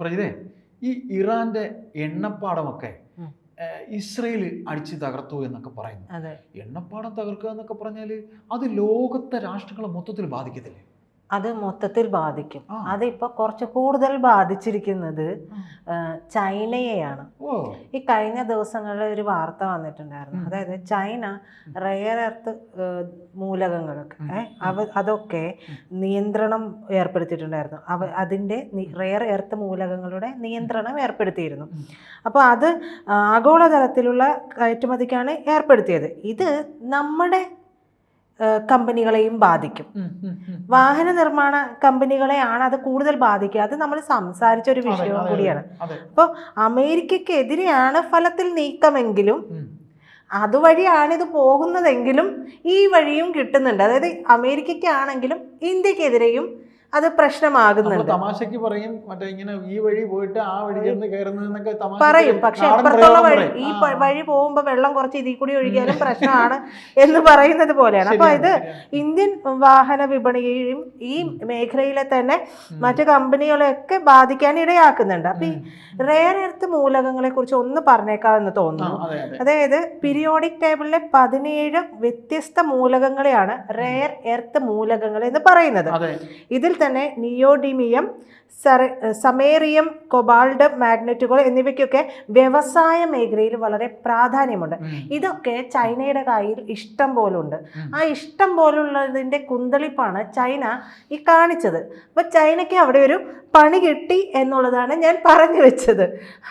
പ്രജിതേ ഈ ഇറാന്റെ എണ്ണപ്പാടമൊക്കെ ഇസ്രയേൽ അടിച്ച് തകർത്തു എന്നൊക്കെ പറയുന്നു. എണ്ണപ്പാടം തകർക്കുക എന്നൊക്കെ പറഞ്ഞാൽ അത് ലോകത്തെ രാഷ്ട്രങ്ങളെ മൊത്തത്തിൽ ബാധിക്കത്തില്ലേ? അത് മൊത്തത്തിൽ ബാധിക്കും. അതിപ്പോ അതിപ്പോൾ കുറച്ച് കൂടുതൽ ബാധിച്ചിരിക്കുന്നത് ചൈനയെയാണ്. ഈ കഴിഞ്ഞ ദിവസങ്ങളിൽ ഒരു വാർത്ത വന്നിട്ടുണ്ടായിരുന്നു. അതായത് ചൈന റെയർ എർത്ത് മൂലകങ്ങളൊക്കെ അവ അതൊക്കെ നിയന്ത്രണം ഏർപ്പെടുത്തിയിട്ടുണ്ടായിരുന്നു. അവ അതിന്റെ റെയർ എർത്ത് മൂലകങ്ങളുടെ നിയന്ത്രണം ഏർപ്പെടുത്തിയിരുന്നു. അപ്പോൾ അത് ആഗോളതലത്തിലുള്ള കയറ്റുമതിക്കാണ് ഏർപ്പെടുത്തിയത്. ഇത് നമ്മുടെ കമ്പനികളെയും ബാധിക്കും. വാഹന നിർമ്മാണ കമ്പനികളെയാണ് അത് കൂടുതൽ ബാധിക്കുക. അത് നമ്മൾ സംസാരിച്ച ഒരു വിഷയം വിഷയവും കൂടിയാണ്. അപ്പോൾ അമേരിക്കക്കെതിരെയാണ് ഫലത്തിൽ നീക്കമെങ്കിലും. അതുവഴിയാണ് ഇത് പോകുന്നതെങ്കിലും ഈ വഴിയും കിട്ടുന്നുണ്ട്. അതായത് അമേരിക്കയ്ക്കാണെങ്കിലും ഇന്ത്യക്കെതിരെയും അത് പ്രശ്നമാകുന്നുണ്ട്. തമാശക്ക് പറയും മറ്റേ ഇങ്ങനെ ഈ വഴി പോയിട്ട് ആ വഴി കയറുന്നതെന്നൊക്കെ പറയും. പക്ഷെ ഇപ്പുറത്തുള്ള വഴി ഈ വഴി പോകുമ്പോൾ വെള്ളം കുറച്ച് ഇതിൽ കൂടി ഒഴുകിയാലും പ്രശ്നമാണ് എന്ന് പറയുന്നത് പോലെയാണ്. അപ്പൊ ഇത് ഇന്ത്യൻ വാഹന വിപണിയെയും ഈ മേഖലയിലെ തന്നെ മറ്റു കമ്പനികളെയൊക്കെ ബാധിക്കാൻ ഇടയാക്കുന്നുണ്ട്. അപ്പൊ ഈ റെയർ എർത്ത് മൂലകങ്ങളെ കുറിച്ച് ഒന്ന് പറഞ്ഞേക്കാമെന്ന് തോന്നുന്നു. അതെ അതെ. അതായത് പിരിയോഡിക് ടേബിളിലെ പതിനേഴ് വ്യത്യസ്ത മൂലകങ്ങളെയാണ് റെയർ എർത്ത് മൂലകങ്ങൾ എന്ന് പറയുന്നത്. ഇതിൽ ഇതിൽ തന്നെ നിയോഡിമിയം സമേറിയം കൊബാൾഡ് മാഗ്നറ്റുകൾ എന്നിവയ്ക്കൊക്കെ വ്യവസായ മേഖലയിൽ വളരെ പ്രാധാന്യമുണ്ട്. ഇതൊക്കെ ചൈനയുടെ കയ്യിൽ ഇഷ്ടം പോലുണ്ട്. ആ ഇഷ്ടം പോലുള്ളതിന്റെ കുന്തളിപ്പാണ് ചൈന ഈ കാണിച്ചത്. അപ്പോൾ ചൈനയ്ക്ക് അവിടെ ഒരു പണി കിട്ടി എന്നുള്ളതാണ് ഞാൻ പറഞ്ഞു വെച്ചത്.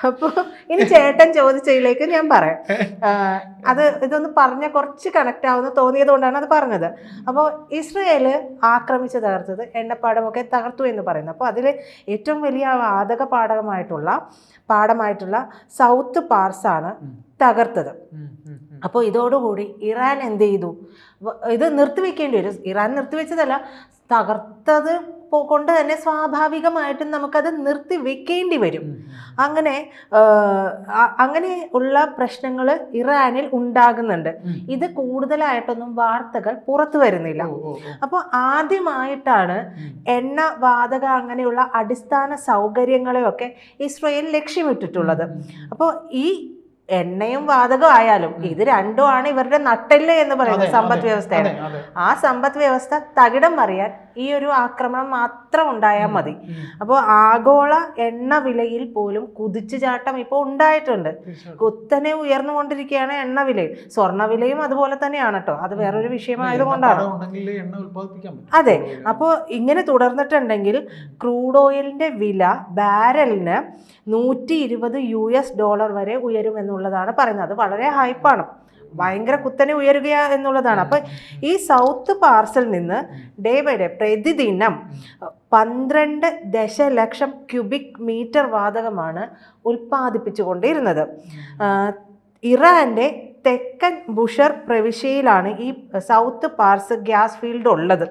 അപ്പോൾ ഇനി ചേട്ടൻ ചോദിച്ചതിലേക്ക് ഞാൻ പറയാം. അത് ഇതൊന്ന് പറഞ്ഞ കുറച്ച് കണക്റ്റ് ആവുമെന്ന് തോന്നിയത് കൊണ്ടാണ് അത് പറഞ്ഞത്. അപ്പോൾ ഇസ്രയേൽ ആക്രമിച്ച് തകർത്തത് എണ്ണപ്പാടമൊക്കെ തകർത്തു എന്ന് പറയുന്നത് അപ്പോൾ അതിൽ ഏറ്റവും വലിയ വാതക പാഠകമായിട്ടുള്ള പാഠമായിട്ടുള്ള സൗത്ത് പാർസാണ്. തകർത്തത്. അപ്പോൾ ഇതോടുകൂടി ഇറാൻ എന്ത് ചെയ്തു ഇത് നിർത്തിവെക്കേണ്ടി വരും ഇറാൻ നിർത്തിവെച്ചതല്ല തകർത്തത് കൊണ്ട് തന്നെ സ്വാഭാവികമായിട്ടും നമുക്കത് നിർത്തി വെക്കേണ്ടി വരും. അങ്ങനെ അങ്ങനെ ഉള്ള പ്രശ്നങ്ങൾ ഇറാനിൽ ഉണ്ടാകുന്നുണ്ട്. ഇത് കൂടുതലായിട്ടൊന്നും വാർത്തകൾ പുറത്തു വരുന്നില്ല. അപ്പോൾ ആദ്യമായിട്ടാണ്. എണ്ണ വാതക അങ്ങനെയുള്ള അടിസ്ഥാന സൗകര്യങ്ങളെയൊക്കെ ഇസ്രയേൽ ലക്ഷ്യമിട്ടിട്ടുള്ളത്. അപ്പോൾ ഈ എണ്ണയും വാതകവും ആയാലും ഇത് രണ്ടും ആണ് ഇവരുടെ നട്ടെല്ല് എന്ന് പറയുന്നത് സമ്പദ് വ്യവസ്ഥയാണ്. ആ സമ്പദ് വ്യവസ്ഥ തകിടം മറിയാൻ ഈ ഒരു ആക്രമണം മാത്രം ഉണ്ടായാൽ മതി. അപ്പോൾ ആഗോള എണ്ണ വിലയിൽ പോലും കുതിച്ചുചാട്ടം ഇപ്പോൾ ഉണ്ടായിട്ടുണ്ട്. കുത്തനെ ഉയർന്നുകൊണ്ടിരിക്കുകയാണ് എണ്ണ വിലയും സ്വർണ വിലയും അതുപോലെ തന്നെയാണ് കേട്ടോ. അത് വേറൊരു വിഷയമായതുകൊണ്ടാണ്. അതെ അപ്പോൾ ഇങ്ങനെ തുടർന്നിട്ടുണ്ടെങ്കിൽ ക്രൂഡ് ഓയിലിന്റെ വില ബാരലിന് നൂറ്റി ഇരുപത് യു എസ് ഡോളർ വരെ ഉയരുമെന്നുള്ളതാണ് പറയുന്നത്. അത് വളരെ ഹൈപ്പാണ്. ഭയങ്കര കുത്തനെ ഉയരുക എന്നുള്ളതാണ്. അപ്പം ഈ സൗത്ത് പാർസൽ നിന്ന് ഡേ ബൈ ഡേ പ്രതിദിനം പന്ത്രണ്ട് ദശലക്ഷം ക്യൂബിക് മീറ്റർ വാതകമാണ് ഉൽപ്പാദിപ്പിച്ചുകൊണ്ടിരുന്നത്. ഇറാന്റെ തെക്കൻ ബുഷർ പ്രവിശ്യയിലാണ് ഈ സൗത്ത് പാർസ് ഗ്യാസ് ഫീൽഡ് ഉള്ളത്.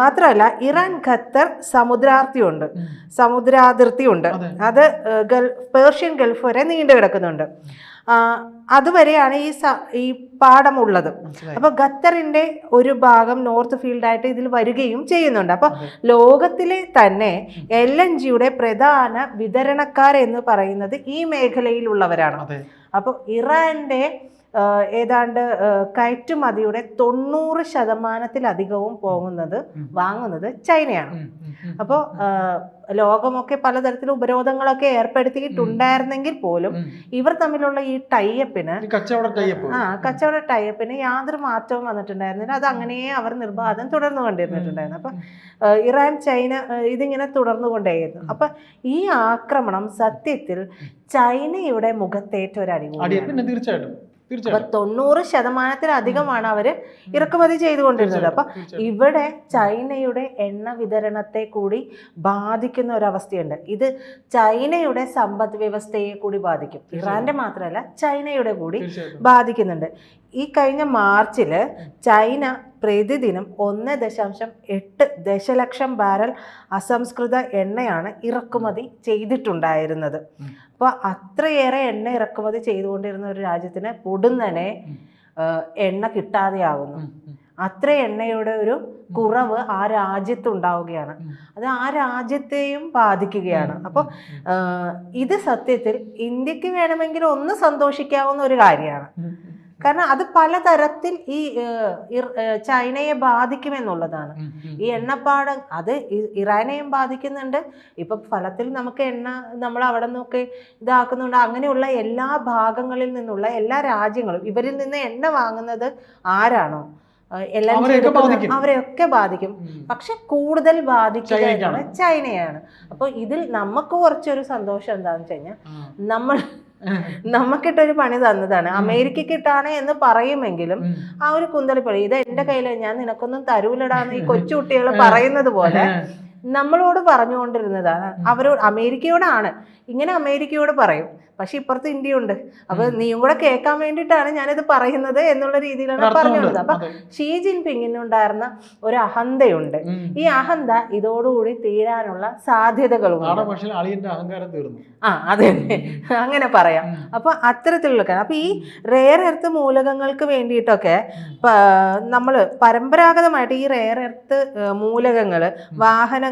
മാത്രമല്ല ഇറാൻ ഖത്തർ സമുദ്രാതിർത്തിയുണ്ട് ഉണ്ട് സമുദ്രാതിർത്തിയുണ്ട്. ഉണ്ട് അത് ഗൾഫ് പേർഷ്യൻ ഗൾഫ് വരെ നീണ്ടു കിടക്കുന്നുണ്ട്. അതുവരെയാണ് ഈ ഈ പാടമുള്ളത് ഉള്ളത് അപ്പോൾ ഖത്തറിന്റെ ഒരു ഭാഗം നോർത്ത് ഫീൽഡായിട്ട് ഇതിൽ വരികയും ചെയ്യുന്നുണ്ട്. അപ്പോൾ ലോകത്തിലെ തന്നെ എൽ എൻ ജിയുടെ പ്രധാന വിതരണക്കാരെന്ന് പറയുന്നത് ഈ മേഖലയിലുള്ളവരാണ്. അപ്പോൾ ഇറാന്റെ ആ, ഏതാണ്ട് കയറ്റുമതിയുടെ തൊണ്ണൂറ് ശതമാനത്തിലധികവും പോകുന്നത്. വാങ്ങുന്നത് ചൈനയാണ്. അപ്പോൾ ലോകമൊക്കെ പലതരത്തിൽ ഉപരോധങ്ങളൊക്കെ ഏർപ്പെടുത്തിയിട്ടുണ്ടായിരുന്നെങ്കിൽ പോലും ഇവർ തമ്മിലുള്ള ഈ ടൈപ്പിന് ആ കച്ചവട ടൈപ്പിന് യാതൊരു മാറ്റവും വന്നിട്ടുണ്ടായിരുന്നില്ല. അത് അങ്ങനെ അവർ നിർബാധം തുടർന്നു കൊണ്ടിരുന്നിട്ടുണ്ടായിരുന്നു. അപ്പം ഇറാൻ ചൈന ഇതിങ്ങനെ തുടർന്നു കൊണ്ടേയിരുന്നു. അപ്പം ഈ ആക്രമണം സത്യത്തിൽ ചൈനയുടെ മുഖത്തേറ്റ ഒരു അടി അടി പിന്നെ തീർച്ചയായിട്ടും. അപ്പൊ തൊണ്ണൂറ് ശതമാനത്തിലധികമാണ് അവർ ഇറക്കുമതി ചെയ്തുകൊണ്ടിരുന്നത്. അപ്പൊ ഇവിടെ ചൈനയുടെ എണ്ണ വിതരണത്തെ കൂടി ബാധിക്കുന്ന ഒരു അവസ്ഥയുണ്ട് ഇത് ചൈനയുടെ സമ്പദ് വ്യവസ്ഥയെ കൂടി ബാധിക്കും. ഇറാന്റെ മാത്രമല്ല ചൈനയുടെ കൂടി ബാധിക്കുന്നുണ്ട്. ഈ കഴിഞ്ഞ മാർച്ചിൽ ചൈന പ്രതിദിനം ഒന്ന് ദശാംശം എട്ട് ദശലക്ഷം ബാരൽ അസംസ്കൃത എണ്ണയാണ് ഇറക്കുമതി ചെയ്തിട്ടുണ്ടായിരുന്നത്. അപ്പോൾ അത്രയേറെ എണ്ണ ഇറക്കുമതി ചെയ്തുകൊണ്ടിരുന്ന ഒരു രാജ്യത്തിന് പൊടുന്നനെ എണ്ണ കിട്ടാതെയാകുന്നു. അത്ര എണ്ണയുടെ ഒരു കുറവ് ആ രാജ്യത്ത് ഉണ്ടാവുകയാണ് ഉം. അത് ആ രാജ്യത്തെയും ബാധിക്കുകയാണ് അപ്പോൾ ഇത് സത്യത്തിൽ ഇന്ത്യയ്ക്ക് വേണമെങ്കിൽ ഒന്ന് സന്തോഷിക്കാവുന്ന ഒരു കാര്യമാണ്. കാരണം അത് പലതരത്തിൽ ഈ ചൈനയെ ബാധിക്കുമെന്നുള്ളതാണ്. ഈ എണ്ണപ്പാട അത് ഇറാനെയും ബാധിക്കുന്നുണ്ട്. ഇപ്പം ഫലത്തിൽ നമുക്ക് എണ്ണ നമ്മൾ അവിടെ നിന്നൊക്കെ ഇതാക്കുന്നുണ്ട്. അങ്ങനെയുള്ള എല്ലാ ഭാഗങ്ങളിൽ നിന്നുള്ള എല്ലാ രാജ്യങ്ങളും ഇവരിൽ നിന്ന് എണ്ണ വാങ്ങുന്നത് ആരാണോ? എല്ലാം അവരെയൊക്കെ ബാധിക്കും. പക്ഷെ കൂടുതൽ ബാധിക്കുക ചൈനയാണ്. അപ്പോൾ ഇതിൽ നമുക്ക് കുറച്ചൊരു സന്തോഷം എന്താണെന്ന് വെച്ച് കഴിഞ്ഞാൽ നമ്മൾ നമുക്കിട്ടൊരു പണി തന്നതാണ്. അമേരിക്കക്കിട്ടാണ് എന്ന് പറയുമെങ്കിലും ആ ഒരു കുന്തളിപ്പണി ഇത് എന്റെ കയ്യിൽ ഞാൻ നിനക്കൊന്നും തരൂലടാന്ന് ഈ കൊച്ചു കുട്ടികൾ പറയുന്നത് പോലെ നമ്മളോട് പറഞ്ഞുകൊണ്ടിരുന്നതാണ്. അവരോട് അമേരിക്കയോടാണ്. ഇങ്ങനെ അമേരിക്കയോട് പറയും. പക്ഷെ ഇപ്പുറത്ത് ഇന്ത്യ ഉണ്ട് അപ്പൊ നീയും കൂടെ കേൾക്കാൻ വേണ്ടിയിട്ടാണ് ഞാനിത് പറയുന്നത് എന്നുള്ള രീതിയിലാണ്. പറഞ്ഞുകൊണ്ടത്. അപ്പൊ ഷീ ജിൻപിങ്ങിനുണ്ടായിരുന്ന ഒരു അഹന്തയുണ്ട്. ഈ അഹന്ത ഇതോടുകൂടി തീരാനുള്ള തീർന്നു. ആ അതെ. അങ്ങനെ പറയാം. അപ്പൊ അത്തരത്തിലുള്ള കാര്യം. അപ്പൊ ഈ റെയർ എർത്ത് മൂലകങ്ങൾക്ക് വേണ്ടിയിട്ടൊക്കെ നമ്മൾ പരമ്പരാഗതമായിട്ട് ഈ റെയർ എർത്ത് മൂലകങ്ങൾ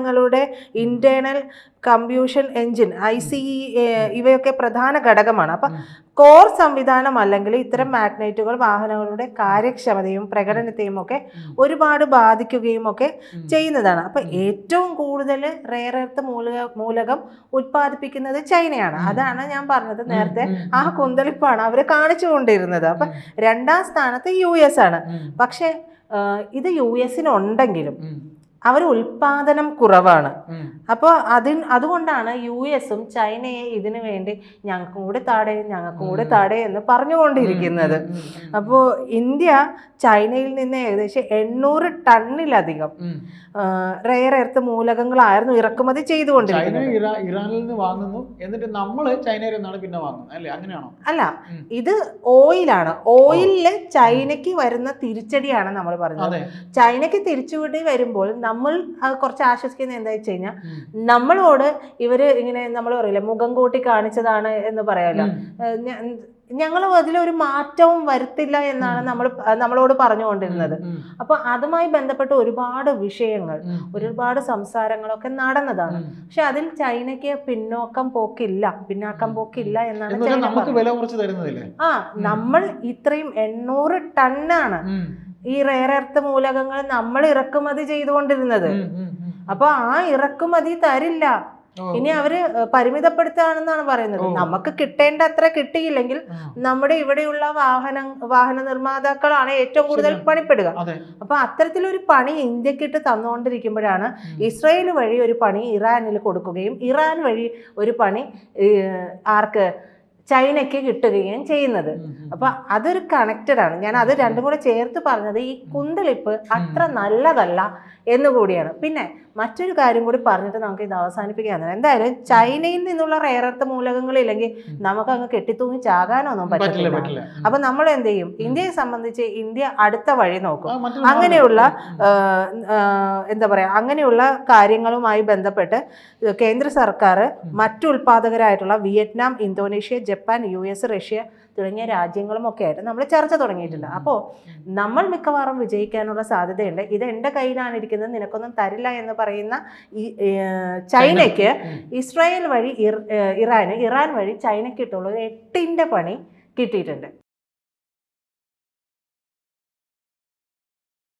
വാഹനങ്ങളുടെ internal combustion engine I C ഇവയൊക്കെ പ്രധാന ഘടകമാണ്. അപ്പം കോർ സംവിധാനം അല്ലെങ്കിൽ ഇത്തരം മാഗ്നൈറ്റുകൾ വാഹനങ്ങളുടെ കാര്യക്ഷമതയും പ്രകടനത്തെയും ഒക്കെ ഒരുപാട് ബാധിക്കുകയും ഒക്കെ ചെയ്യുന്നതാണ്. അപ്പൊ ഏറ്റവും കൂടുതൽ റെയർ എർത്ത് മൂലക മൂലകം ഉത്പാദിപ്പിക്കുന്നത് ചൈനയാണ്. അതാണ് ഞാൻ പറഞ്ഞത് നേരത്തെ ആ കുന്തളിപ്പാണ് അവർ കാണിച്ചു കൊണ്ടിരുന്നത്. അപ്പൊ രണ്ടാം സ്ഥാനത്ത് യു എസ് ആണ്. പക്ഷേ ഇത് യു എസിനുണ്ടെങ്കിലും. അവർ ഉൽപാദനം കുറവാണ്. അപ്പോൾ അതിന് അതുകൊണ്ടാണ് യു എസും ചൈനയെ ഇതിനു വേണ്ടി ഞങ്ങൾക്കും കൂടെ താടേ ഞങ്ങൾക്കും കൂടെ താടേ എന്ന് പറഞ്ഞുകൊണ്ടിരിക്കുന്നത്. അപ്പോൾ ഇന്ത്യ ചൈനയിൽ നിന്ന് ഏകദേശം എണ്ണൂറ് ടണ്ണിലധികം റയർ എർത്ത് മൂലകങ്ങളായിരുന്നു ഇറക്കുമതി ചെയ്തുകൊണ്ടിരിക്കുന്നത്. ഇറാ- ഇറാനിൽ നിന്ന് വാങ്ങുന്നു. എന്നിട്ട് നമ്മൾ ചൈനയിൽ നിന്നാണ് പിന്നെ വാങ്ങുന്നത്. അല്ലേ? അങ്ങനെയാണോ? അല്ല ഇത് ഓയിലാണ്. ഓയിലിൽ ചൈനയ്ക്ക് വരുന്ന തിരിച്ചടിയാണ് നമ്മൾ പറഞ്ഞത്. ചൈനയ്ക്ക് തിരിച്ചുവിടി വരുമ്പോൾ നമ്മൾ കുറച്ച് ആശ്വസിക്കുന്നത് എന്താ വെച്ച് കഴിഞ്ഞാൽ നമ്മളോട് ഇവർ ഇങ്ങനെ നമ്മൾ പറയില്ല മുഖം കൂട്ടി കാണിച്ചതാണ് എന്ന് പറയാലോ. ഉം. ഞങ്ങൾ അതിലൊരു മാറ്റവും വരുത്തില്ല എന്നാണ് നമ്മൾ നമ്മളോട് പറഞ്ഞുകൊണ്ടിരുന്നത്. ഉം. അപ്പൊ അതുമായി ബന്ധപ്പെട്ട് ഒരുപാട് വിഷയങ്ങൾ ഒരുപാട് സംസാരങ്ങളൊക്കെ നടന്നതാണ്. പക്ഷെ അതിൽ ചൈനയ്ക്ക് പിന്നോക്കം പോക്കില്ല പിന്നാക്കം പോക്കില്ല എന്നാണ് എന്ന് ചൈന ആ നമ്മൾ ഇത്രയും എണ്ണൂറ് ടണ്ണാണ്. ഈ റെയർ എർത്ത് മൂലകങ്ങൾ നമ്മൾ ഇറക്കുമതി ചെയ്തുകൊണ്ടിരുന്നത്. അപ്പൊ ആ ഇറക്കുമതി തരില്ല. ഇനി അവർ പരിമിതപ്പെടുത്താണെന്നാണ് പറയുന്നത്. നമുക്ക് കിട്ടേണ്ട അത്ര കിട്ടിയില്ലെങ്കിൽ നമ്മുടെ ഇവിടെയുള്ള വാഹന വാഹന നിർമ്മാതാക്കളാണ് ഏറ്റവും കൂടുതൽ പണിപ്പെടുക. അപ്പൊ അത്തരത്തിലൊരു പണി ഇന്ത്യക്കിട്ട് തന്നുകൊണ്ടിരിക്കുമ്പോഴാണ്. ഇസ്രയേൽ വഴി ഒരു പണി ഇറാനിൽ കൊടുക്കുകയും ഇറാൻ വഴി ഒരു പണി ആർക്ക് ചൈനയ്ക്ക് കിട്ടുകയും ചെയ്യുന്നത്. അപ്പൊ അതൊരു കണക്റ്റഡ് ആണ്. ഞാൻ അത് രണ്ടും കൂടെ ചേർത്ത് പറഞ്ഞത് ഈ കുന്തളിപ്പ് അത്ര നല്ലതല്ല എന്ന് കൂടിയാണ്. പിന്നെ മറ്റൊരു കാര്യം കൂടി പറഞ്ഞിട്ട് നമുക്ക് ഇത് അവസാനിപ്പിക്കാൻ എന്തായാലും ചൈനയിൽ നിന്നുള്ള റെയർ എർത്ത് മൂലകങ്ങൾ ഇല്ലെങ്കിൽ നമുക്ക് അങ്ങ് കെട്ടിത്തൂങ്ങി ചാകാനൊന്നും പറ്റില്ല അപ്പൊ നമ്മൾ എന്ത് ചെയ്യും? ഇന്ത്യയെ സംബന്ധിച്ച് ഇന്ത്യ അടുത്ത വഴി നോക്കും. അങ്ങനെയുള്ള എന്താ പറയാ അങ്ങനെയുള്ള കാര്യങ്ങളുമായി ബന്ധപ്പെട്ട് കേന്ദ്ര സർക്കാർ മറ്റു ഉൽപാദകരായിട്ടുള്ള Vietnam Indonesia Japan U S Russia തുടങ്ങിയ രാജ്യങ്ങളും ഒക്കെ ആയിട്ട് നമ്മൾ ചർച്ച തുടങ്ങിയിട്ടുണ്ട്. അപ്പോൾ നമ്മൾ മിക്കവാറും വിജയിക്കാനുള്ള സാധ്യതയുണ്ട്. ഇത് എന്റെ കയ്യിലാണ് ഇരിക്കുന്നത് നിനക്കൊന്നും തരില്ല എന്ന് പറയുന്ന ഈ ചൈനയ്ക്ക് ഇസ്രായേൽ വഴി ഇറാന് ഇറാൻ വഴി ചൈനയ്ക്ക് കിട്ടുള്ള ഒരു എട്ടിന്റെ പണി കിട്ടിയിട്ടുണ്ട്.